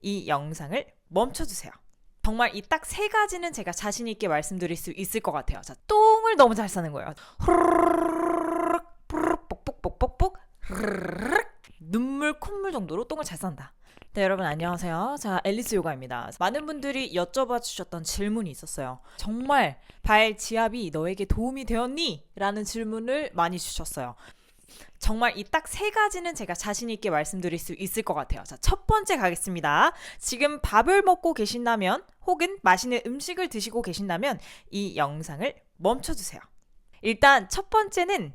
이 영상을 멈춰주세요. 정말 이 딱 세 가지는 제가 자신 있게 말씀드릴 수 있을 것 같아요. 자, 똥을 너무 잘 싸는 거예요. 뽁뽁뽁뽁뽁. 눈물 콧물 정도로 똥을 잘 싼다. 네, 여러분 안녕하세요. 자, 앨리스 요가입니다. 많은 분들이 여쭤봐 주셨던 질문이 있었어요. 정말 발 지압이 너에게 도움이 되었니? 라는 질문을 많이 주셨어요. 정말 이 딱 세 가지는 제가 자신 있게 말씀드릴 수 있을 것 같아요. 자, 첫 번째 가겠습니다. 지금 밥을 먹고 계신다면 혹은 맛있는 음식을 드시고 계신다면 이 영상을 멈춰주세요. 일단 첫 번째는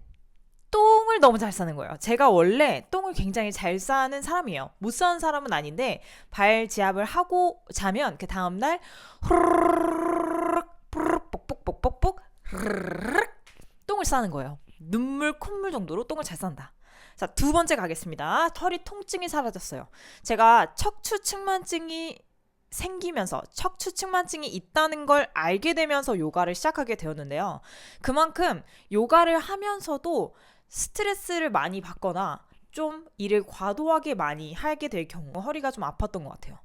똥을 너무 잘 싸는 거예요. 제가 원래 똥을 굉장히 잘 싸는 사람이에요. 못 싸는 사람은 아닌데 발 지압을 하고 자면 그 뽁뽁뽁뽁뽁 후루룩 똥을 싸는 거예요. 눈물 콧물 정도로 똥을 잘 싼다. 자, 두 번째 가겠습니다. 털이 통증이 사라졌어요. 제가 척추 측만증이 생기면서 척추 측만증이 있다는 걸 알게 되면서 요가를 시작하게 되었는데요. 그만큼 요가를 하면서도 스트레스를 많이 받거나 좀 일을 과도하게 많이 하게 될 경우 허리가 좀 아팠던 것 같아요.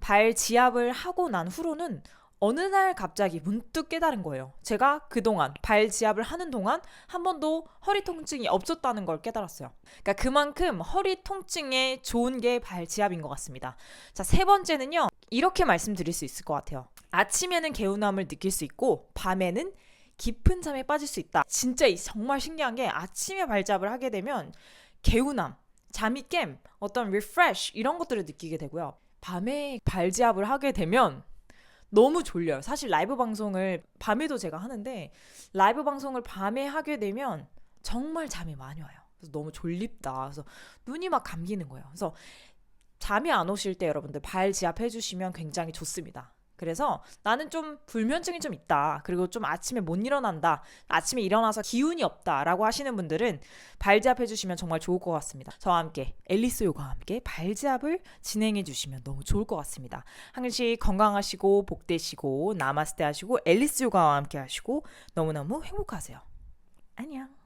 발 지압을 하고 난 후로는 어느 날 갑자기 문득 깨달은 거예요. 제가 그동안 발 지압을 하는 동안 한 번도 허리 통증이 없었다는 걸 깨달았어요. 그러니까 그만큼 허리 통증에 좋은 게 발 지압인 것 같습니다. 자, 세 번째는요. 이렇게 말씀드릴 수 있을 것 같아요. 아침에는 개운함을 느낄 수 있고 밤에는 깊은 잠에 빠질 수 있다. 진짜 이- 정말 신기한 게 아침에 발잡을 하게 되면 개운함, 잠이 깸, 어떤 리프레쉬 이런 것들을 느끼게 되고요. 밤에 발지압을 하게 되면 너무 졸려요. 사실 라이브 방송을 밤에도 제가 하는데 라이브 방송을 밤에 하게 되면 정말 잠이 많이 와요. 그래서 너무 졸립다. 그래서 눈이 막 감기는 거예요. 그래서 잠이 안 오실 때 여러분들 발 지압해 주시면 굉장히 좋습니다. 그래서 나는 좀 불면증이 좀 있다. 그리고 좀 아침에 못 일어난다. 아침에 일어나서 기운이 없다 라고 하시는 분들은 발지압 해주시면 정말 좋을 것 같습니다. 저와 함께 앨리스 요가와 함께 발지압을 진행해 주시면 너무 좋을 것 같습니다. 항시 건강하시고 복되시고 나마스테 하시고 앨리스 요가와 함께 하시고 너무너무 행복하세요. 안녕.